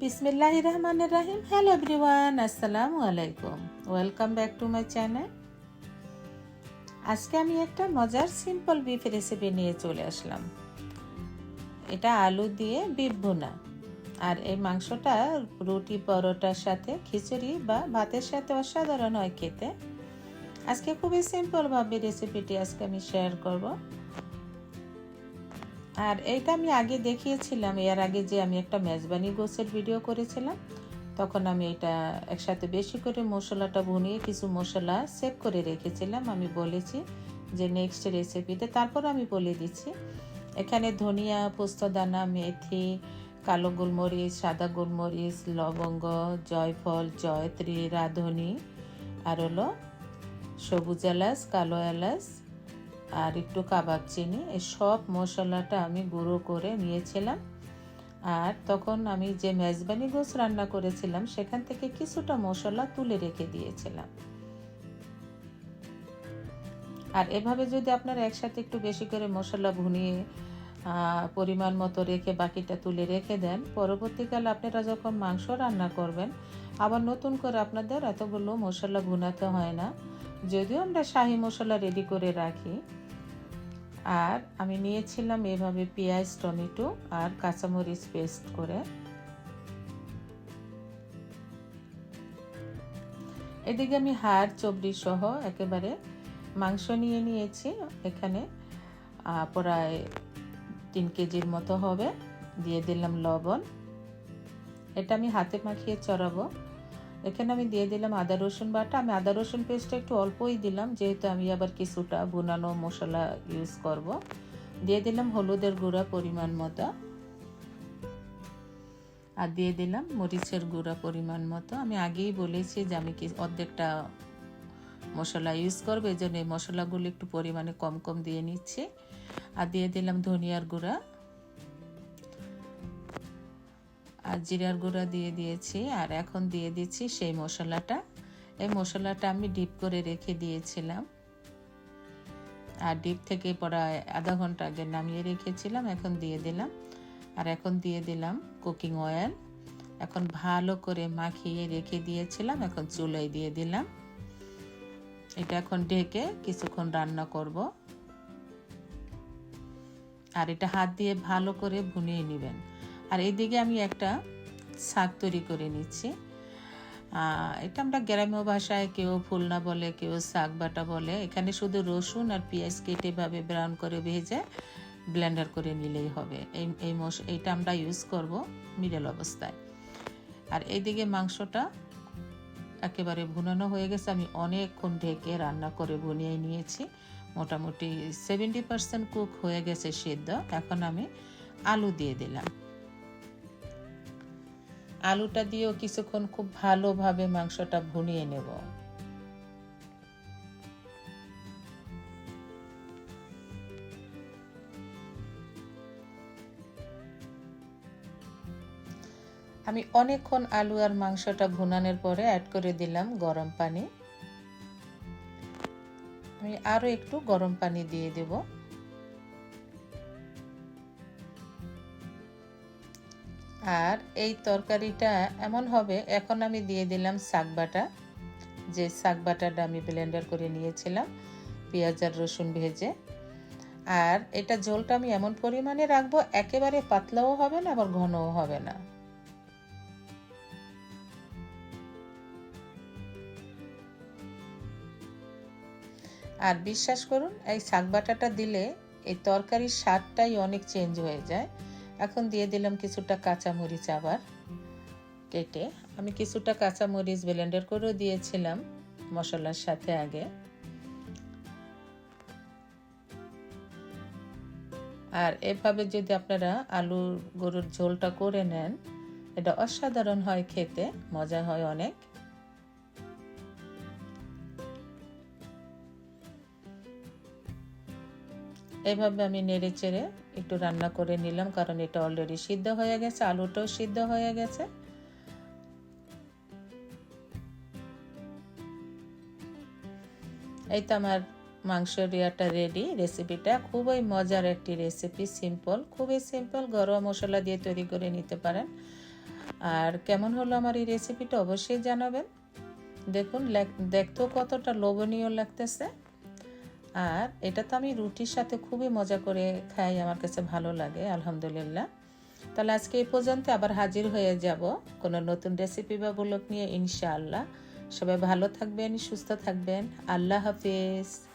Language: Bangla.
বিসমিল্লাহ রহমানের রাহিম হ্যালো এভরিওয়ান, আসসালামু আলাইকুম। Welcome back to my channel. আজকে আমি একটা মজার সিম্পল বিফ রেসিপি নিয়ে চলে আসলাম। এটা আলু দিয়ে বিফ ভুনা। আর এই মাংসটা রুটি, পরোটার সাথে, খিচুড়ি বা ভাতের সাথে অসাধারণ হয় খেতে। আজকে খুবই সিম্পলভাবে রেসিপিটি আজকে আমি শেয়ার করব। আর এইটা আমি আগে দেখিয়েছিলাম, এর আগে যে আমি একটা মেজবানি গোসের ভিডিও করেছিলাম, তখন আমি এটা একসাথে বেশি করে মশলাটা ভুনিয়ে কিছু মশলা সেভ করে রেখেছিলাম। আমি বলেছি যে নেক্সট রেসিপিতে তারপর আমি বলে দিচ্ছি, এখানে ধনিয়া, পোস্তদানা, মেথি, কালো গোলমরিচ, সাদা গোলমরিচ, লবঙ্গ, জয়ফল, জয়ত্রী, রাঁধুনি, আর হলো সবুজ এলাচ, কালো এলাচ আর একটু কাবাব চিনি এই সব মশলাটা আমি গুঁড়ো করে নিয়েছিলাম। আর তখন আমি যে মেজবানি গোস রান্না করেছিলাম, সেখান থেকে কিছুটা মশলা তুলে রেখে দিয়েছিলাম। আর এভাবে যদি আপনারা একসাথে একটু বেশি করে মশলা ভুনিয়ে পরিমাণ মতো রেখে বাকিটা তুলে রেখে দেন, পরবর্তীকালে আপনারা যখন মাংস রান্না করবেন, আবার নতুন করে আপনাদের এতগুলো মশলা ভুনাতে হয় না। যদিও আমরা শাহি মশলা রেডি করে রাখি আর আমি নিয়েছিলাম এভাবে পেঁয়াজ, টমেটো আর কাঁচামরিচ পেস্ট করে। এদিকে আমি হাড়, চবড়ি সহ একেবারে মাংস নিয়ে নিয়েছি। এখানে প্রায় তিন কেজির মতো হবে। দিয়ে দিলাম লবণ। এটা আমি হাতে মাখিয়ে চড়াবো। এখানে আমি দিয়ে দিলাম আদা রসুন বাটা। আমি আদা রসুন পেস্টটা একটু অল্পই দিলাম, যেহেতু আমি আবার কিছুটা বুনানো মশলা ইউজ করব। দিয়ে দিলাম হলুদের গুঁড়া পরিমাণ মতো। আর দিয়ে দিলাম মরিচের গুঁড়া পরিমাণ মতো। আমি আগেই বলেছি যে আমি কি অর্ধেকটা মশলা ইউজ করব, এই জন্য এই মশলাগুলো একটু পরিমাণে কম কম দিয়ে নিচ্ছি। আর দিয়ে দিলাম ধনিয়ার গুঁড়া। আর জিরার গুঁড়া দিয়ে দিয়েছি, আর এখন দিয়ে দিচ্ছি সেই মশলাটা। এই মশলাটা আমি ডিপ করে রেখে দিয়েছিলাম। আর ডিপ থেকে প্রায় আধা ঘণ্টা আগে নামিয়ে রেখেছিলাম, এখন দিয়ে দিলাম। আর এখন দিয়ে দিলাম কুকিং অয়েল। এখন ভালো করে মাখিয়ে রেখে দিয়েছিলাম, এখন চুলোয় দিয়ে দিলাম। এটা এখন ঢেকে কিছুক্ষণ রান্না করব। আর এটা হাত দিয়ে ভালো করে ভুনিয়ে নেবেন। আর এইদিকে আমি একটা শাক তৈরি করে নিচ্ছি। এটা আমরা গ্রাম্য ভাষায় কেউ ফুলনা বলে, কেউ শাক বাটা বলে। এখানে শুধু রসুন আর পেঁয়াজ কেটে ভাবে ব্রাউন করে ভেজে ব্লেন্ডার করে নিলেই হবে। এই এই মশ, এইটা আমরা ইউজ করব মিডল অবস্থায়। আর এইদিকে মাংসটা একেবারে ভুনানো হয়ে গেছে। আমি অনেকক্ষণ ঢেকে রান্না করে ভুনিয়ে নিয়েছি। মোটামুটি সেভেন্টি পার্সেন্ট কুক হয়ে গেছে সেদ্ধ। এখন আমি আলু দিয়ে দিলাম। আলুটা দিয়েও কিছুক্ষণ খুব ভালোভাবে মাংসটা ভুনিয়ে নেব। আমি অনেকক্ষণ আলু আর মাংসটা ভুনানোর পরে অ্যাড করে দিলাম গরম পানি। আমি আরও একটু গরম পানি দিয়ে দেবো। আর এই তরকারিটা এমন হবে, এখন আমি দিয়ে দিলাম শাক বাটা। যে শাক বাটাটা আমি ব্লেন্ডার করে নিয়েছিলাম, পেঁয়াজ আর রসুন ভেজে। আর এটা ঝোলটা আমি এমন পরিমাণে রাখব, একেবারে পাতলাও হবে না, আবার ঘনও হবে না। আর বিশ্বাস করুন, এই শাক বাটাটা দিলে এই তরকারির স্বাদটাই অনেক চেঞ্জ হয়ে যায়। এখন দিয়ে দিলাম কিছুটা কাঁচামরিচ আবার কেটে। আমি কিছুটা কাঁচামরিচ ব্লেন্ডার করেও দিয়েছিলাম মশলার সাথে আগে। আর এভাবে যদি আপনারা আলু গরুর ঝোলটা করে নেন, এটা অসাধারণ হয় খেতে, মজা হয় অনেক। এভাবে আমি নেড়ে চেড়ে একটু রান্না করে নিলাম, কারণ এটা অলরেডি সিদ্ধ হয়ে গেছে, আলুটাও সিদ্ধ হয়ে গেছে। এই তো আমার মাংসের রিয়াটা রেডি রেসিপিটা খুবই মজার একটি রেসিপি সিম্পল খুবই সিম্পল গরম মশলা দিয়ে তৈরি করে নিতে পারেন। আর কেমন হলো আমার এই রেসিপিটা অবশ্যই জানাবেন। দেখুন দেখতেও কতটা লোভনীয় লাগতেছে। আর এটা তো আমি রুটির সাথে খুবই মজা করে খাই, আমার কাছে ভালো লাগে, আলহামদুলিল্লাহ। তাহলে আজকে এই পর্যন্ত আবার হাজির হয়ে যাব কোনো নতুন রেসিপি বা ব্লগ নিয়ে, ইনশাআল্লাহ। সবাই ভালো থাকবেন, সুস্থ থাকবেন। আল্লাহ হাফিজ।